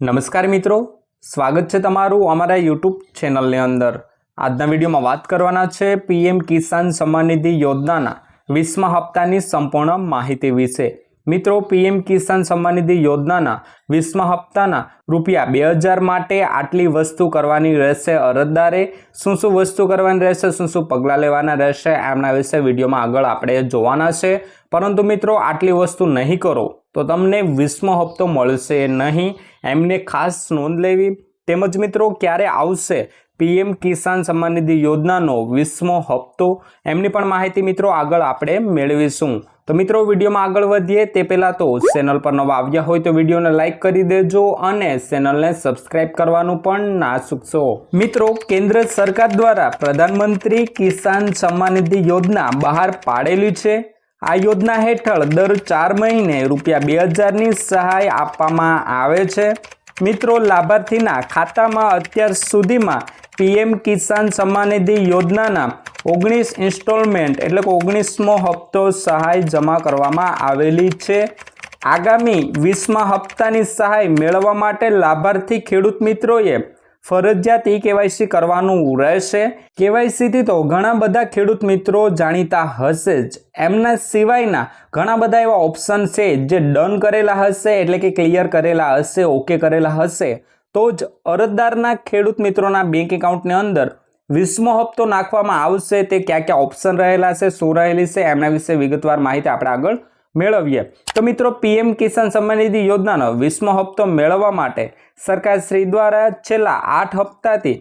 નમસ્કાર મિત્રો, સ્વાગત છે તમારું અમારા યુટ્યુબ ચેનલની અંદર. આજના વિડીયોમાં વાત કરવાના છે પીએમ કિસાન સન્માન નિધિ યોજનાના વીસમા હપ્તાની સંપૂર્ણ માહિતી વિશે. મિત્રો, પીએમ કિસાન સન્માન નિધિ યોજનાના વીસમા હપ્તાના રૂપિયા બે હજાર માટે આટલી વસ્તુ કરવાની રહેશે અરજદારે. શું શું વસ્તુ કરવાની રહેશે, શું શું પગલાં લેવાના રહેશે, એમના વિશે વિડીયોમાં આગળ આપણે જોવાના છે. પરંતુ મિત્રો, આટલી વસ્તુ નહીં કરો, તો તમને વીસમો હપ્તો મળશે નહીં. એમને ખાસ નોંધ લેવી. તેમજ મિત્રો, ક્યારે આવશે પીએમ કિસાન સન્માન નિધિ યોજનાનો વીસમો હપ્તો? એમની પણ માહિતી મિત્રો આગળ આપણે મેળવીશું. તો મિત્રો, વિડીયોમાં આગળ વધીએ. તે પહેલાં તો ચેનલ પર નવા આવ્યા હોય તો વિડીયોને લાઇક કરી દેજો અને ચેનલને સબસ્ક્રાઇબ કરવાનું પણ ના ચૂકશો. મિત્રો, કેન્દ્ર સરકાર દ્વારા પ્રધાનમંત્રી કિસાન સન્માન નિધિ યોજના બહાર પાડેલી છે. આ યોજના હેઠળ દર ચાર મહિને રૂપિયા બે હજારની સહાય આપવામાં આવે છે. મિત્રો, લાભાર્થીના ખાતામાં અત્યાર સુધીમાં પીએમ કિસાન સન્માનિધિ યોજનાના ઓગણીસ ઇન્સ્ટોલમેન્ટ એટલે કે ઓગણીસમો હપ્તો સહાય જમા કરવામાં આવેલી છે. આગામી વીસમા હપ્તાની સહાય મેળવવા માટે લાભાર્થી ખેડૂત મિત્રોએ ફરજિયાત ઈ કેવાયસી કરવાનું રહેશે. કેવાયસીથી તો ઘણા બધા ખેડૂત મિત્રો જાણીતા હશે જ. એમના સિવાયના ઘણા બધા એવા ઓપ્શન છે જે ડન કરેલા હશે, એટલે કે ક્લિયર કરેલા હશે ઓકે કરેલા હશે. તો જ અરજદારના ખેડૂત મિત્રોના બેંક એકાઉન્ટની અંદર વીસમો હપ્તો નાખવામાં આવશે, તે કયા કયા ઓપ્શન રહેલા છે, શું રહેલી છે, એમના વિશે વિગતવાર માહિતી આપણે આગળ મેળવીએ. તો મિત્રો, પીએમ કિસાન સન્માન નિધિ યોજનાનો વીસમો હપ્તો મેળવવા માટે સરકાર શ્રી દ્વારા છેલ્લા આઠ હપ્તાથી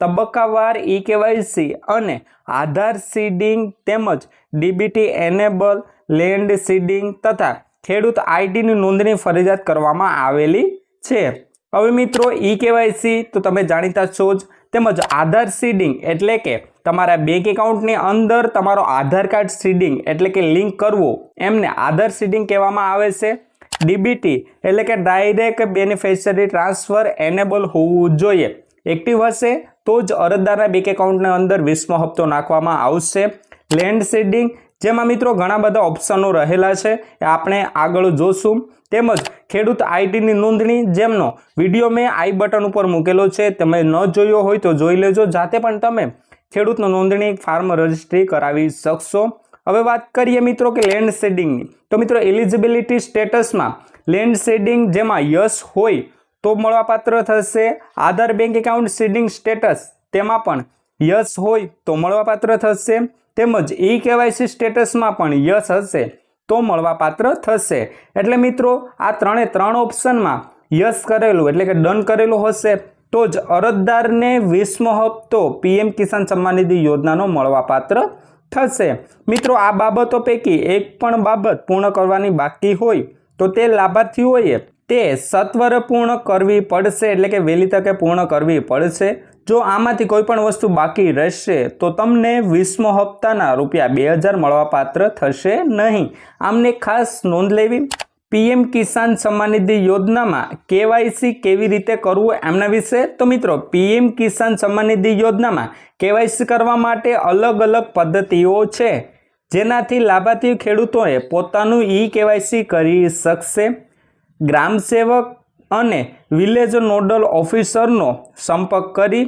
તબક્કાવાર ઈ કેવાયસી અને આધાર સીડિંગ તેમજ ડીબીટી એનેબલ લેન્ડ સીડિંગ તથા ખેડૂત આઈડીની નોંધણી ફરજિયાત કરવામાં આવેલી છે. હવે મિત્રો ઈ કેવાયસી તો તમે જાણીતા છો જ. તેમજ આધાર સીડિંગ એટલે કે તમારા બેંક એકાઉન્ટની અંદર તમારો આધાર કાર્ડ સીડિંગ એટલે કે લિંક કરવું, એમને આધાર સીડિંગ કહેવામાં આવે છે. ડીબીટી એટલે કે ડાયરેક્ટ બેનિફિશરી ટ્રાન્સફર એનેબલ હોવું જોઈએ. એક્ટિવ હશે તો જ અરજદારના બેંક એકાઉન્ટની અંદર વીસમો હપ્તો નાખવામાં આવશે. લેન્ડ સીડિંગ જેમાં મિત્રો ઘણા બધા ઓપ્શનો રહેલા છે. એ આપણે આગળ જોશું. તેમજ ખેડૂત આઈડીની નોંધણી, જેમનો વીડિયો મેં આઈ બટન ઉપર મૂકેલો છે. તમે ન જોયો હોય તો જોઈ લેજો. જાતે પણ તમે ખેડૂતનો નોંધણી ફાર્મ રજિસ્ટ્રી કરાવી શકશો. હવે વાત કરીએ મિત્રો કે લેન્ડ શેડિંગની. તો મિત્રો એલિજિબિલિટી સ્ટેટસમાં લેન્ડ શેડિંગ જેમાં યસ હોય તો મળવાપાત્ર થશે. Aadhaar bank account seeding status તેમાં પણ યસ હોય તો મળવાપાત્ર થશે. તેમજ ઈ કેવાયસી સ્ટેટસમાં પણ યસ હશે તો મળવાપાત્ર થશે. એટલે મિત્રો આ ત્રણે ત્રણ ઓપ્શનમાં યસ કરેલું, એટલે કે ડન કરેલું હશે. તો જ અરજદારને વીસમો હપ્તો પીએમ કિસાન સન્માન નિધિ યોજનાનો મળવાપાત્ર થશે. મિત્રો, આ બાબતો પૈકી એક પણ બાબત પૂર્ણ કરવાની બાકી હોય તો તે લાભાર્થીઓએ તે સત્વરે પૂર્ણ કરવી પડશે, એટલે કે વહેલી તકે પૂર્ણ કરવી પડશે. જો આમાંથી કોઈ પણ વસ્તુ બાકી રહેશે, તો તમને વીસમો હપ્તાના રૂપિયા બે હજાર મળવાપાત્ર થશે નહીં. આમને ખાસ નોંધ લેવી પીએમ કિસાન સન્માન નિધિ યોજનામાં કેવાયસી કેવી રીતે કરવું એમના વિશે? તો મિત્રો, પીએમ કિસાન સન્માન નિધિ યોજનામાં કેવાયસી કરવા માટે અલગ અલગ પદ્ધતિઓ છે. જેનાથી લાભાર્થી ખેડૂતોએ પોતાનું ઈ કેવાયસી કરી શકશે. ગ્રામ સેવક અને વિલેજ નોડલ ઓફિસરનો સંપર્ક કરી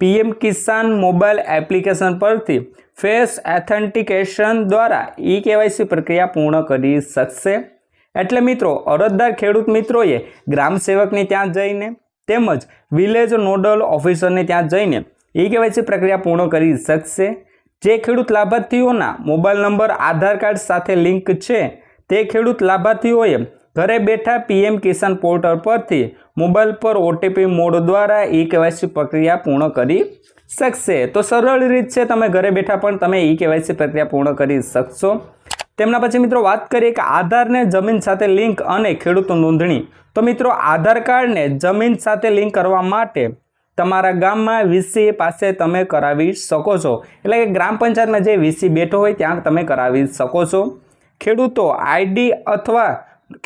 પીએમ કિસાન મોબાઈલ એપ્લિકેશન પરથી ફેસ એથેન્ટિકેશન દ્વારા ઈ કેવાયસી પ્રક્રિયા પૂર્ણ કરી શકશે. એટલે મિત્રો, અરજદાર ખેડૂત મિત્રોએ ગ્રામ સેવકની ત્યાં જઈને તેમજ વિલેજ નોડલ ઓફિસરને ત્યાં જઈને ઈ કેવાયસી પ્રક્રિયા પૂર્ણ કરી શકશે. જે ખેડૂત લાભાર્થીઓના મોબાઈલ નંબર, આધાર કાર્ડ સાથે લિંક છે, તે ખેડૂત લાભાર્થીઓએ ઘરે બેઠા પીએમ કિસાન પોર્ટલ પરથી મોબાઈલ પર ઓટીપી મોડ દ્વારા ઈ કેવાયસી પ્રક્રિયા પૂર્ણ કરી શકશે. તો સરળ રીત છે, તમે ઘરે બેઠા પણ તમે ઈ કેવાયસી પ્રક્રિયા પૂર્ણ કરી શકશો. તેમના પછી મિત્રો વાત કરીએ કે આધારને જમીન સાથે લિંક અને ખેડૂત નોંધણી. તો મિત્રો આધાર કાર્ડને જમીન સાથે લિંક કરવા માટે તમારા ગામમાં વીસી પાસે તમે કરાવી શકો છો. એટલે કે ગ્રામ પંચાયતમાં જે વીસી બેઠો હોય ત્યાં તમે કરાવી શકો છો. ખેડૂતો આઈડી અથવા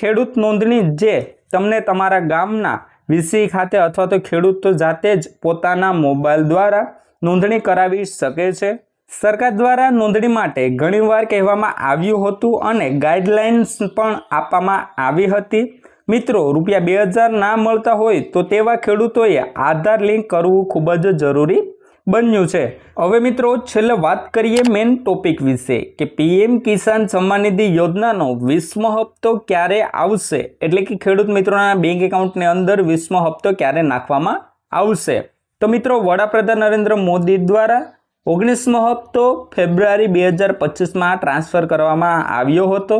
ખેડૂત નોંધણી જે તમને તમારા ગામના વીસી ખાતે અથવા તો ખેડૂતો જાતે જ પોતાના મોબાઈલ દ્વારા નોંધણી કરાવી શકે છે. સરકાર દ્વારા નોંધણી માટે ઘણીવાર કહેવામાં આવ્યું હતું અને ગાઈડલાઇન્સ પણ આપવામાં આવી હતી. મિત્રો, રૂપિયા બે હજાર ના મળતા હોય તો તેવા ખેડૂતોએ આધાર લિંક કરવું ખૂબ જ જરૂરી બન્યું છે. હવે મિત્રો, છેલ્લે વાત કરીએ મેઇન ટોપિક વિશે કે પીએમ કિસાન સન્માન નિધિ યોજનાનો વીસમો હપ્તો ક્યારે આવશે? એટલે કે ખેડૂત મિત્રોના બેંક એકાઉન્ટની અંદર વીસમો હપ્તો ક્યારે નાખવામાં આવશે? તો મિત્રો, વડાપ્રધાન નરેન્દ્ર મોદી દ્વારા ઓગણીસમો હપ્તો ફેબ્રુઆરી બે હજાર પચીસમાં ટ્રાન્સફર કરવામાં આવ્યો હતો.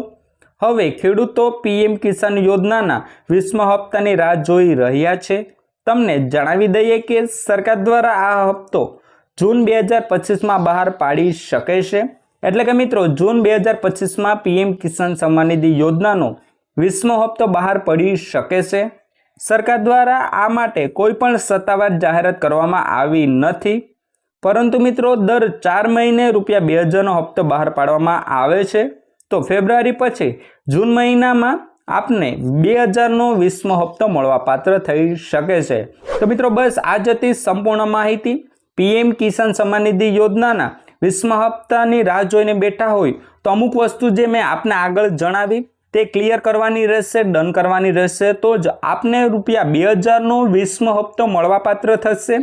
હવે ખેડૂતો પીએમ કિસાન યોજનાના વીસમો હપ્તાની રાહ જોઈ રહ્યા છે. તમને જણાવી દઈએ કે સરકાર દ્વારા આ હપ્તો જૂન બે હજાર પચીસમાં બહાર પાડી શકે છે. એટલે કે મિત્રો, જૂન બે હજાર પચીસમાં પીએમ કિસાન સન્માન નિધિ યોજનાનો વીસમો હપ્તો બહાર પડી શકે છે. સરકાર દ્વારા આ માટે કોઈ પણ સત્તાવાર જાહેરાત કરવામાં આવી નથી. પરંતુ મિત્રો દર ચાર મહિને રૂપિયા બે હજારનો હપ્તો બહાર પાડવામાં આવે છે. તો ફેબ્રુઆરી પછી જૂન મહિનામાં આપને બે હજારનો વીસમો હપ્તો મળવા પાત્ર થઈ શકે છે. તો મિત્રો બસ આ જતી સંપૂર્ણ માહિતી. પીએમ કિસાન સન્માન નિધિ યોજનાના વીસમા હપ્તાની રાહ જોઈને બેઠા હોય તો અમુક વસ્તુ જે મેં આપને આગળ જણાવી તે ક્લિયર કરવાની રહેશે, ડન કરવાની રહેશે તો જ આપને રૂપિયા બે હજારનો વીસમો હપ્તો મળવાપાત્ર થશે.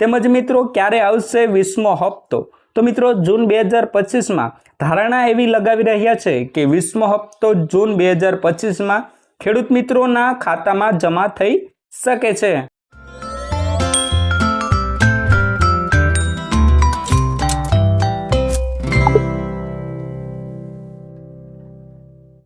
તેમજ મિત્રો, ક્યારે આવશે વીસમો હપ્તો? તો મિત્રો, જૂન બે હજાર પચીસમાં ધારણા એવી લગાવી રહ્યા છે કે વીસમો હપ્તો જૂન બે હજાર પચીસમાં ખેડૂત મિત્રોના ખાતામાં જમા થઈ શકે છે.